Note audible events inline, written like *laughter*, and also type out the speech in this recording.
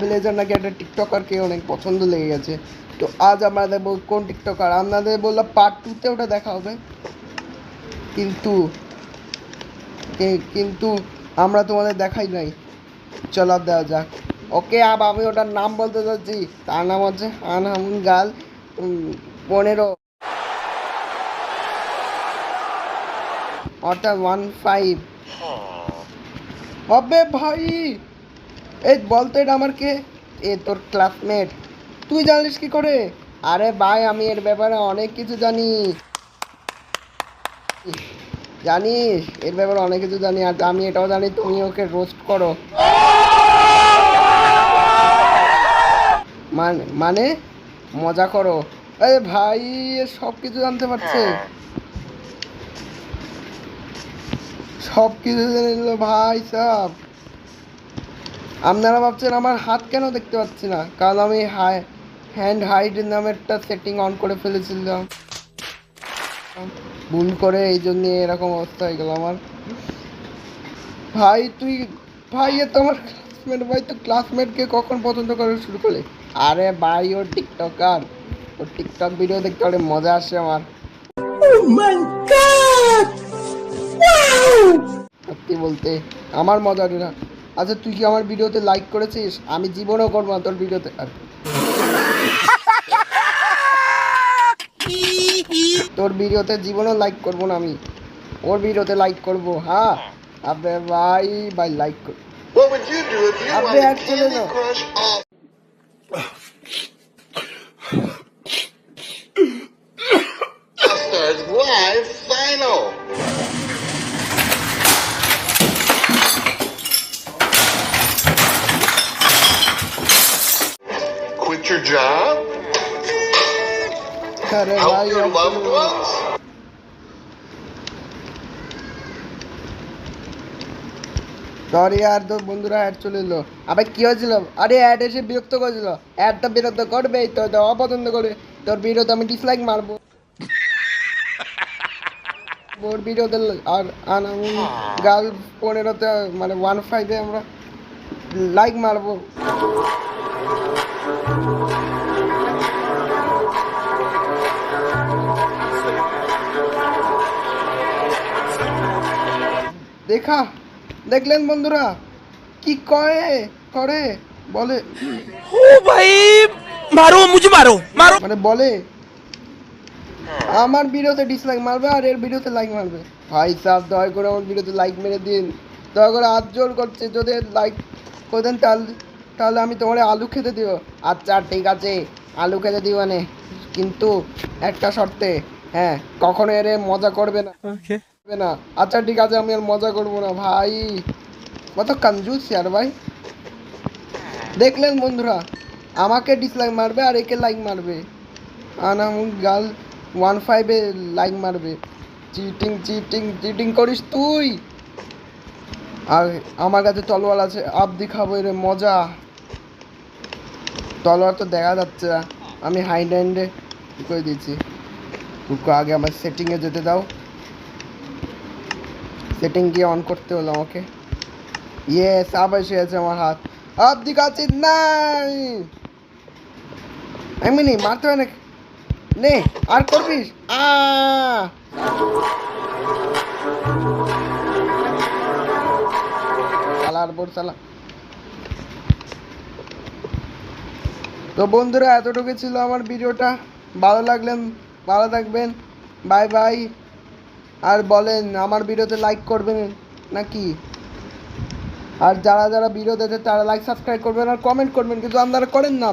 Blazer নাকি একটা টিকটকারকে অনেক পছন্দ লেগে গেছে। তো আজ আমরা দেখব কোন টিকটকার আপনাদের বললাম পার্ট টুতে ওটা দেখা হবে। কিন্তু কিন্তু আমরা তোমাদের দেখাই নাই। চলো আর দেওয়া যাক। ওকে আব আমি ওটার নাম বলতে চাচ্ছি। তার নাম হচ্ছে আনহামুন গাল। পনেরো। অর্থাৎ ওয়ান ফাইভ হবে ভাই! এই বলতো এটা আমার কে? এ তোর ক্লাসমেট তুই জানিস কি করে? আরে ভাই আমি এর ব্যাপারে অনেক কিছু জানি। জানিস? এর ব্যাপারে অনেক কিছু জানি। আর আমি এটাও জানি তুমি ওকে রোস্ট করো। মানে মানে? মজা করো। আরে ভাই সব কিছু জানতে পারছে। সব কিছু জেনে নিল ভাই সব। আপনারা ভাবছেন আমার হাত কেন দেখতে পাচ্ছি না? কারণ আমি হাই হ্যান্ড হাইড নামেরটা সেটিং অন করে ফেলেছিলাম। ভুল করে এই জন্য এরকম অবস্থা হয়ে গেল আমার। ভাই তুই ভাই এ তোমার ক্লাসমেট ভাই তো ক্লাসমেটকে কখন পছন্দ করা শুরু করলে? আরে ভাই ওর টিকটকার। ওর টিকটক ভিডিও দেখতে অনেক মজা আসে আমার। সত্যি বলতে আমার মজা না। আচ্ছা তুই কি আমার ভিডিওতে লাইক করেছিস? আমি জীবনও করব না তোর ভিডিওতে আর তোর ভিডিওতে জীবনও লাইক করব না আমি। ওর ভিডিওতে লাইক করব হ্যাঁ? আবে ভাই ভাই লাইক করব চলে do Quit your job? Help your loved ones? Sorry আর তোর বন্ধুরা অ্যাড চলে এলো। আবার কি হয়েছিল? আরে অ্যাড এসে বিরক্ত করেছিল। অ্যাডটা বিরক্ত করবেই তো তো অপছন্দ করে তোর ভিডিওতে আমি ডিসলাইক মারবো। *laughs* ওর ভিডিওতে আর আর আমি গার্ল পনেরোতে মানে ওয়ান ফাইভে আমরা লাইক মারবো। দেখা দেখলেন বন্ধুরা কি কয়ে করে বলে ও ভাই মারো মুঝে মারো মারো মানে বলে আমার ভিডিওতে ডিসলাইক মারবে আর এর ভিডিওতে লাইক মারবে ভাই সাহেব দয়া করে আমার ভিডিওতে লাইক মেরে দিন দয়া করে আজ জোর করছে যদি লাইক করে দেন তাহলে তাহলে আমি তোমার আলু খেতে দিও আচ্ছা ঠিক আছে আলু খেতে দিও মানে। কিন্তু একটা শর্তে হ্যাঁ কখনো এর মজা করবে না। করবে না। আচ্ছা ঠিক আছে আমি আর মজা করব না ভাই। কত কঞ্জুস ইয়ার ভাই। দেখলেন বন্ধুরা আমাকে ডিসলাইক মারবে আর একে লাইক মারবে। আনামুন গাল ওয়ান ফাইভে লাইক মারবে। চিটিং চিটিং চিটিং করিস তুই। আর আমার কাছে তলোয়ার আছে আপ দেখাবো এর মজা। তলোয়ার তো দেখা যাচ্ছে না। আমি হাইড হ্যান্ডে করে দিয়েছি রুকো আগে আমার সেটিংয়ে যেতে দাও। সেটিং গিয়ে অন করতে হলো আমাকে। ইয়েস আবার এসে আছে আমার হাত। আপ দিখাচ্ছি নাই! এমনি মারতে হয় না নে, আর করবিস? আ! সালার বোর তো বন্ধুরা এতটুকু ছিল আমার ভিডিওটা। ভালো লাগলেন, ভালো থাকবেন। Bye bye. আর বলেন, আমার ভিডিওতে লাইক করবেন নাকি? আর যারা যারা ভিডিও দেখে তারা লাইক সাবস্ক্রাইব করবেন আর কমেন্ট করবেন, কিন্তু আপনারা করেন না।